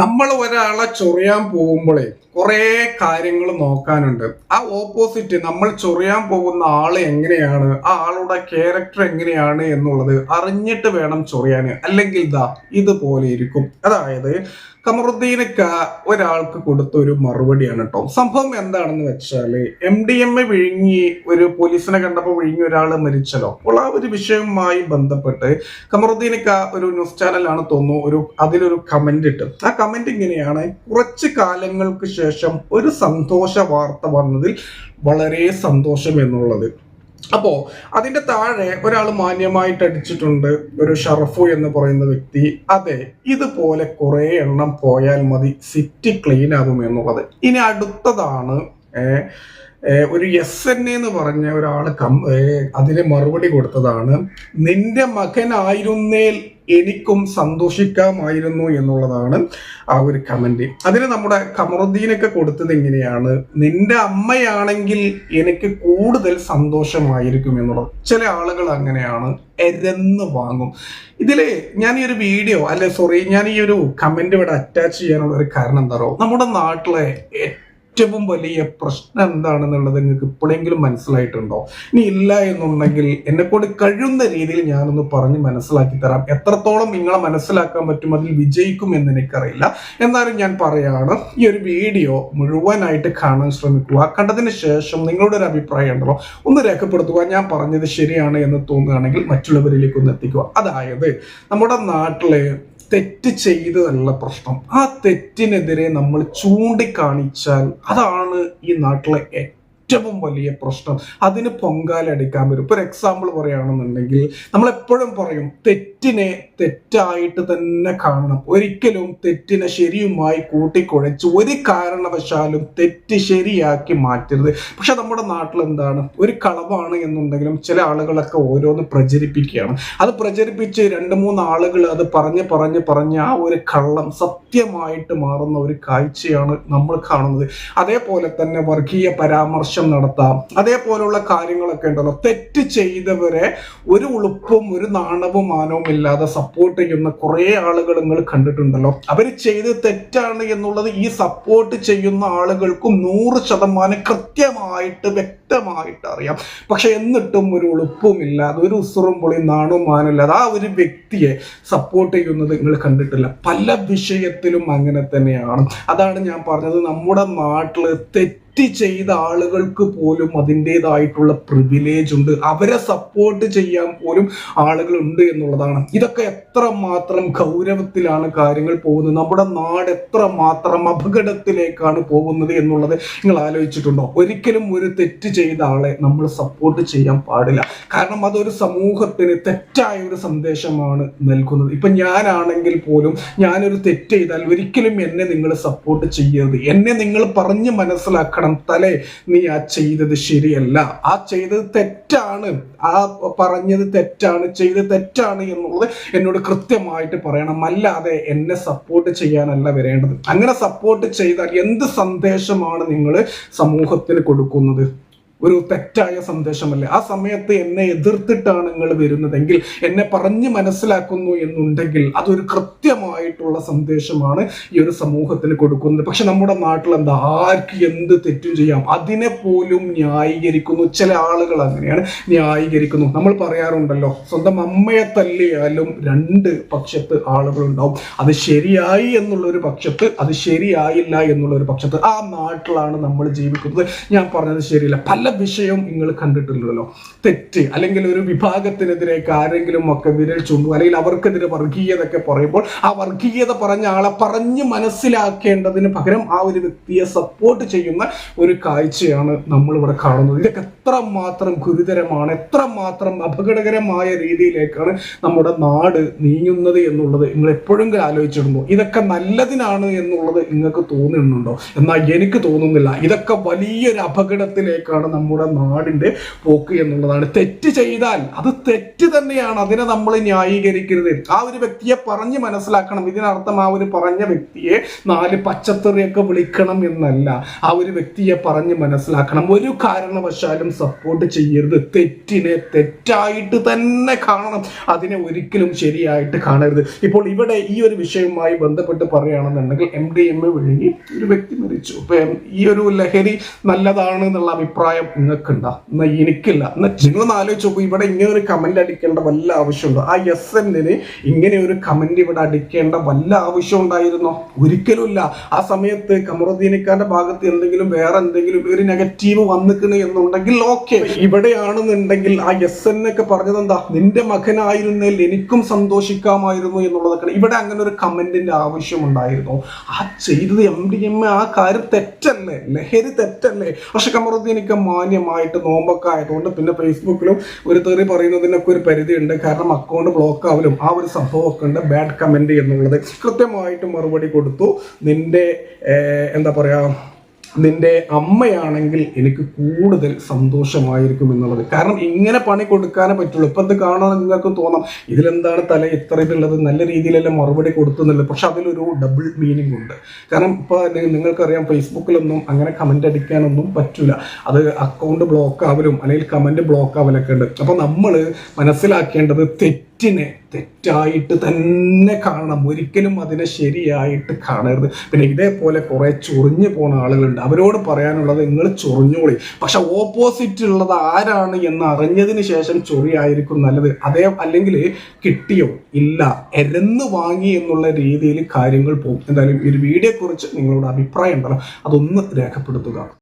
നമ്മൾ ഒരാളെ ചൊറിയാൻ പോകുമ്പോഴേ കുറേ കാര്യങ്ങൾ നോക്കാനുണ്ട്. ആ ഓപ്പോസിറ്റ് നമ്മൾ ചൊറിയാൻ പോകുന്ന ആൾ എങ്ങനെയാണ് ആ ആളുടെ ക്യാരക്ടർ എങ്ങനെയാണ് എന്നുള്ളത് അറിഞ്ഞിട്ട് വേണം ചൊറിയാൻ. അല്ലെങ്കിൽ ദാ ഇതുപോലെ ഇരിക്കും. അതായത് കമറുദ്ദീനക്ക ഒരാൾക്ക് കൊടുത്ത ഒരു മറുപടിയാണ് കേട്ടോ സംഭവം എന്താണെന്ന് വെച്ചാൽ എം ഡി എം എ വിഴുങ്ങി ഒരു പോലീസിനെ കണ്ടപ്പോൾ വിഴുങ്ങി ഒരാൾ മരിച്ചല്ലോ. അപ്പോൾ ആ ഒരു വിഷയവുമായി ബന്ധപ്പെട്ട് കമറുദ്ദീനക്ക ഒരു ന്യൂസ് ചാനലാണ് തോന്നുന്നു ഒരു അതിലൊരു കമന്റ് ഇട്ട് ആ കമന്റ് ഇങ്ങനെയാണ്. കുറച്ച് കാലങ്ങൾക്ക് ശേഷം ഒരു സന്തോഷ വാർത്ത വന്നതിൽ വളരെ സന്തോഷം എന്നുള്ളത്. അപ്പോ അതിന്റെ താഴെ ഒരാൾ മാന്യമായിട്ട് അടിച്ചിട്ടുണ്ട്. ഒരു ഷറഫു എന്ന് പറയുന്ന വ്യക്തി. അതെ ഇതുപോലെ കുറെ എണ്ണം പോയാൽ മതി. സിറ്റി ക്ലീൻ ആകും എന്നുള്ളത്. ഇനി അടുത്തതാണ് ഒരു എസ് എൻ എന്ന് പറഞ്ഞ ഒരാൾ കം അതിന് മറുപടി കൊടുത്തതാണ്. നിന്റെ മകനായിരുന്നേൽ എനിക്കും സന്തോഷിക്കാമായിരുന്നു എന്നുള്ളതാണ് ആ ഒരു കമന്റ് അതിന് നമ്മുടെ കമറുദ്ദീനൊക്കെ കൊടുത്തത് എങ്ങനെയാണ്? നിന്റെ അമ്മയാണെങ്കിൽ എനിക്ക് കൂടുതൽ സന്തോഷമായിരിക്കും എന്നുള്ളത്. ചില ആളുകൾ അങ്ങനെയാണ്. എരന്ന് വാങ്ങും. ഇതിൽ ഞാൻ ഈ ഒരു വീഡിയോ അല്ലെ സോറി ഞാൻ ഈ ഒരു കമന്റ് ഇവിടെ അറ്റാച്ച് ചെയ്യാനുള്ള ഒരു കാരണം എന്താ നമ്മുടെ നാട്ടിലെ ഏറ്റവും വലിയ പ്രശ്നം എന്താണെന്നുള്ളത് നിങ്ങൾക്ക് ഇപ്പോഴെങ്കിലും മനസ്സിലായിട്ടുണ്ടോ? ഇനി ഇല്ല എന്നുണ്ടെങ്കിൽ എന്നെ കൊണ്ട് കഴിയുന്ന രീതിയിൽ ഞാനൊന്ന് പറഞ്ഞ് മനസ്സിലാക്കി തരാം. എത്രത്തോളം നിങ്ങളെ മനസ്സിലാക്കാൻ പറ്റും അതിൽ വിജയിക്കും എന്ന് എനിക്കറിയില്ല. എന്നാലും ഞാൻ പറയാണ് ഈ ഒരു വീഡിയോ മുഴുവനായിട്ട് കാണാൻ ശ്രമിക്കുക. കണ്ടതിന് ശേഷം നിങ്ങളുടെ ഒരു അഭിപ്രായം ഉണ്ടല്ലോ ഒന്ന് രേഖപ്പെടുത്തുക. ഞാൻ പറഞ്ഞത് ശരിയാണ് എന്ന് തോന്നുകയാണെങ്കിൽ മറ്റുള്ളവരിലേക്ക് ഒന്ന് എത്തിക്കുക. അതായത് നമ്മുടെ നാട്ടിൽ തെറ്റ് ചെയ്തതല്ല പ്രശ്നം. ആ തെറ്റിനെതിരെ നമ്മൾ ചൂണ്ടിക്കാണിച്ചാൽ അതാണ് ഈ നാട്ടിലെ ഏറ്റവും വലിയ പ്രശ്നം. അതിന് പൊങ്കാലടിക്കാൻ വരും. ഇപ്പൊ ഒരു എക്സാമ്പിൾ പറയുകയാണെന്നുണ്ടെങ്കിൽ നമ്മൾ എപ്പോഴും പറയും തെറ്റിനെ തെറ്റായിട്ട് തന്നെ കാണണം. ഒരിക്കലും തെറ്റിനെ ശരിയുമായി കൂട്ടിക്കുഴച്ച് ഒരു കാരണവശാലും തെറ്റ് ശരിയാക്കി മാറ്റരുത്. പക്ഷെ നമ്മുടെ നാട്ടിൽ എന്താണ് ഒരു കളവാണ് എന്നുണ്ടെങ്കിലും ചില ആളുകളൊക്കെ ഓരോന്ന് പ്രചരിപ്പിക്കുകയാണ്. അത് പ്രചരിപ്പിച്ച് രണ്ട് മൂന്ന് ആളുകൾ അത് പറഞ്ഞ് പറഞ്ഞ് പറഞ്ഞ് ആ ഒരു കള്ളം സത്യമായിട്ട് മാറുന്ന ഒരു കാഴ്ചയാണ് നമ്മൾ കാണുന്നത്. അതേപോലെ തന്നെ വർഗീയ പരാമർശം നടത്താം. അതേപോലുള്ള കാര്യങ്ങളൊക്കെ ഉണ്ടല്ലോ. തെറ്റ് ചെയ്തവരെ ഒരു ഉളുപ്പും ഒരു നാണവും മാനവും ഇല്ലാതെ സപ്പോർട്ട് ചെയ്യുന്ന കുറേ ആളുകൾ നിങ്ങൾ കണ്ടിട്ടുണ്ടല്ലോ. അവർ ചെയ്ത് തെറ്റാണ് എന്നുള്ളത് ഈ സപ്പോർട്ട് ചെയ്യുന്ന ആളുകൾക്കും നൂറ് ശതമാനം കൃത്യമായിട്ട് വ്യക്തമായിട്ട് അറിയാം. പക്ഷെ എന്നിട്ടും ഒരു ഉളുപ്പും ഇല്ലാതെ ഒരു ഉസുറും പൊളി നാണവും മാനും ഇല്ലാതെ ആ ഒരു വ്യക്തിയെ സപ്പോർട്ട് ചെയ്യുന്നത് നിങ്ങൾ കണ്ടിട്ടില്ല. പല വിഷയത്തിലും അങ്ങനെ തന്നെയാണ്. അതാണ് ഞാൻ പറഞ്ഞത്. നമ്മുടെ നാട്ടിൽ തെറ്റ് ചെയ്ത ആളുകൾക്ക് പോലും അതിന്റെതായിട്ടുള്ള പ്രിവിലേജ് ഉണ്ട്. അവരെ സപ്പോർട്ട് ചെയ്യാൻ പോലും ആളുകളുണ്ട് എന്നുള്ളതാണ്. ഇതൊക്കെ എത്ര മാത്രം ഗൗരവത്തിലാണ് കാര്യങ്ങൾ പോകുന്നത്? നമ്മുടെ നാട് എത്ര മാത്രം അപകടത്തിലേക്കാണ് പോകുന്നത് എന്നുള്ളത് നിങ്ങൾ ആലോചിച്ചിട്ടുണ്ടോ? ഒരിക്കലും ഒരു തെറ്റ് ചെയ്ത ആളെ നമ്മൾ സപ്പോർട്ട് ചെയ്യാൻ പാടില്ല. കാരണം അതൊരു സമൂഹത്തിന് തെറ്റായ ഒരു സന്ദേശമാണ് നൽകുന്നത്. ഇപ്പൊ ഞാനാണെങ്കിൽ പോലും ഞാനൊരു തെറ്റ് ചെയ്താൽ ഒരിക്കലും എന്നെ നിങ്ങൾ സപ്പോർട്ട് ചെയ്യരുത്. എന്നെ നിങ്ങൾ പറഞ്ഞ് മനസ്സിലാക്കണം. തലേ നീ ആ ചെയ്തത് ശരിയല്ല. ആ ചെയ്തത് തെറ്റാണ്. ആ പറഞ്ഞത് തെറ്റാണ് ചെയ്തത് തെറ്റാണ് എന്നുള്ളത് എന്നോട് കൃത്യമായിട്ട് പറയണം. അല്ലാതെ എന്നെ സപ്പോർട്ട് ചെയ്യാനല്ല വരേണ്ടത്. അങ്ങനെ സപ്പോർട്ട് ചെയ്താൽ എന്ത് സന്ദേശമാണ് നിങ്ങൾ സമൂഹത്തിന് കൊടുക്കുന്നത്? ഒരു തെറ്റായ സന്ദേശമല്ലേ? ആ സമയത്ത് എന്നെ എതിർത്തിട്ടാണ് നിങ്ങൾ വരുന്നതെങ്കിൽ എന്നെ പറഞ്ഞ് മനസ്സിലാക്കുന്നു എന്നുണ്ടെങ്കിൽ അതൊരു കൃത്യമായിട്ടുള്ള സന്ദേശമാണ് ഈ ഒരു സമൂഹത്തിന് കൊടുക്കുന്നത്. പക്ഷെ നമ്മുടെ നാട്ടിൽ എന്താ ആർക്ക് എന്ത് തെറ്റും ചെയ്യാം? അതിനെ പോലും ന്യായീകരിക്കുന്നു. ചില ആളുകൾ അങ്ങനെയാണ് ന്യായീകരിക്കുന്നു. നമ്മൾ പറയാറുണ്ടല്ലോ സ്വന്തം അമ്മയെ തല്ലിയാലും രണ്ട് പക്ഷത്ത് ആളുകളുണ്ടാവും അത് ശരിയായി എന്നുള്ള ഒരു പക്ഷത്ത് അത് ശരിയായില്ല എന്നുള്ള ഒരു പക്ഷത്ത് ആ നാട്ടിലാണ് നമ്മൾ ജീവിക്കുന്നത്. ഞാൻ പറഞ്ഞത് ശരിയല്ല. പല വിഷയവും നിങ്ങൾ കണ്ടിട്ടുണ്ടല്ലോ തെറ്റ് അല്ലെങ്കിൽ ഒരു വിഭാഗത്തിനെതിരെ ആരെങ്കിലും ഒക്കെ വിരൽ ചൂണ്ടു അല്ലെങ്കിൽ അവർക്കെതിരെ വർഗീയത ഒക്കെ പറയുമ്പോൾ ആ വർഗീയത പറഞ്ഞ ആളെ പറഞ്ഞ് മനസ്സിലാക്കേണ്ടതിന് പകരം ആ ഒരു വ്യക്തിയെ സപ്പോർട്ട് ചെയ്യുന്ന ഒരു കാഴ്ചയാണ് നമ്മൾ ഇവിടെ കാണുന്നത്. ഇതൊക്കെ എത്ര മാത്രം ഗുരുതരമാണ് എത്ര മാത്രം അപകടകരമായ രീതിയിലേക്കാണ് നമ്മുടെ നാട് നീങ്ങുന്നത് എന്നുള്ളത് നിങ്ങൾ എപ്പോഴെങ്കിലും ആലോചിച്ചിട്ടുണ്ടോ? ഇതൊക്കെ നല്ലതിനാണ് എന്നുള്ളത് നിങ്ങൾക്ക് തോന്നുന്നുണ്ടോ? എന്നാൽ എനിക്ക് തോന്നുന്നില്ല. ഇതൊക്കെ വലിയൊരു അപകടത്തിലേക്കാണ് നമ്മുടെ നാടിന്റെ പോക്ക് എന്നുള്ളതാണ്. തെറ്റ് ചെയ്താൽ അത് തെറ്റ് തന്നെയാണ്. അതിനെ നമ്മൾ ന്യായീകരിക്കരുത്. ആ ഒരു വ്യക്തിയെ പറഞ്ഞ് മനസ്സിലാക്കണം. ഇതിനർത്ഥം ആ ഒരു പറഞ്ഞ വ്യക്തിയെ നാല് പച്ചത്തെറിയൊക്കെ വിളിക്കണം എന്നല്ല. ആ ഒരു വ്യക്തിയെ പറഞ്ഞ് മനസ്സിലാക്കണം. ഒരു കാരണവശാലും സപ്പോർട്ട് ചെയ്യരുത്. തെറ്റിനെ തെറ്റായിട്ട് തന്നെ കാണണം. അതിനെ ഒരിക്കലും ശരിയായിട്ട് കാണരുത്. ഇപ്പോൾ ഇവിടെ ഈ ഒരു വിഷയവുമായി ബന്ധപ്പെട്ട് പറയുകയാണെന്നുണ്ടെങ്കിൽ എം ഡി എം എ വഴി ഒരു വ്യക്തി മരിച്ചു. ഈ ഒരു ലഹരി നല്ലതാണ് എന്നുള്ള അഭിപ്രായം നിങ്ങൾക്കുണ്ടോ എന്നാ എനിക്കില്ല. എന്നാ നിങ്ങൾ ആലോചിച്ച് നോക്കൂ. ഇവിടെ ഇങ്ങനെ ഒരു കമന്റ് അടിക്കേണ്ട വല്ല ആവശ്യമുണ്ടോ? ആ എസ് എന്നിന് ഇങ്ങനെ ഒരു കമന്റ് ഇവിടെ അടിക്കേണ്ട വല്ല ആവശ്യം ഉണ്ടായിരുന്നോ? ഒരിക്കലുമില്ല. ആ സമയത്ത് കമറുദ്ദീനിക്കാന്റെ ഭാഗത്ത് എന്തെങ്കിലും വേറെ എന്തെങ്കിലും ഒരു നെഗറ്റീവ് വന്നിക്കണ് എന്നുണ്ടെങ്കിൽ ഓക്കെ ഇവിടെയാണെന്നുണ്ടെങ്കിൽ ആ എസ് എൻ ഒക്കെ പറഞ്ഞത് എന്താ? നിന്റെ മകനായിരുന്നേൽ എനിക്കും സന്തോഷിക്കാമായിരുന്നു എന്നുള്ളതൊക്കെ ഇവിടെ അങ്ങനെ ഒരു കമന്റിന്റെ ആവശ്യം ഉണ്ടായിരുന്നു? ആ ചെയ്തത് എം ഡി എം ആ കാര്യം തെറ്റല്ലേ? ലഹരി തെറ്റല്ലേ? പക്ഷെ കമറുദ്ദീനൊക്കെ മാന്യമായിട്ട് നോമ്പൊക്കെ ആയതുകൊണ്ട് പിന്നെ ഫേസ്ബുക്കിലും ഒരു തെറി പറയുന്നതിനൊക്കെ ഒരു പരിധിയുണ്ട്. കാരണം അക്കൗണ്ട് ബ്ലോക്ക് ആവലും ആ ഒരു സംഭവമൊക്കെ ഉണ്ട്. ബാഡ് കമന്റ് എന്നുള്ളത് കൃത്യമായിട്ട് മറുപടി കൊടുത്തു. നിന്റെ എന്താ പറയാ നിന്റെ അമ്മയാണെങ്കിൽ എനിക്ക് കൂടുതൽ സന്തോഷമായിരിക്കും എന്നുള്ളത്. കാരണം ഇങ്ങനെ പണി കൊടുക്കാനേ പറ്റുള്ളൂ. ഇപ്പം ഇത് കാണാൻ നിങ്ങൾക്ക് തോന്നാം. ഇതിലെന്താണ് തല ഇത്ര ഇതുള്ളത് നല്ല രീതിയിലല്ല മറുപടി കൊടുത്തുന്നുള്ളത് പക്ഷെ അതിലൊരു ഡബിൾ മീനിങ് ഉണ്ട്. കാരണം ഇപ്പോൾ നിങ്ങൾക്കറിയാം ഫേസ്ബുക്കിലൊന്നും അങ്ങനെ കമന്റ് അടിക്കാനൊന്നും പറ്റില്ല അത് അക്കൗണ്ട് ബ്ലോക്ക് ആവലും അല്ലെങ്കിൽ കമന്റ് ബ്ലോക്ക് ആവലൊക്കെ ഉണ്ട്. അപ്പോൾ നമ്മൾ മനസ്സിലാക്കേണ്ടത് തെറ്റിനെ തെറ്റായിട്ട് തന്നെ കാണണം. ഒരിക്കലും അതിനെ ശരിയായിട്ട് കാണരുത്. പിന്നെ ഇതേപോലെ കുറേ ചൊറിഞ്ഞു പോണ ആളുകളുണ്ട്. അവരോട് പറയാനുള്ളത് നിങ്ങൾ ചൊറിഞ്ഞോളി. പക്ഷെ ഓപ്പോസിറ്റ് ഉള്ളത് ആരാണ് എന്ന് അറിഞ്ഞതിന് ശേഷം ചൊറിയായിരിക്കും നല്ലത്. അതേ അല്ലെങ്കിൽ കിട്ടിയോ? ഇല്ല. എരന്ന് വാങ്ങി എന്നുള്ള രീതിയിൽ കാര്യങ്ങൾ പോകും. എന്തായാലും ഈ ഒരു വീഡിയോയെക്കുറിച്ച് നിങ്ങളോട് അഭിപ്രായം ഉണ്ടല്ലോ. അതൊന്ന് രേഖപ്പെടുത്തുക.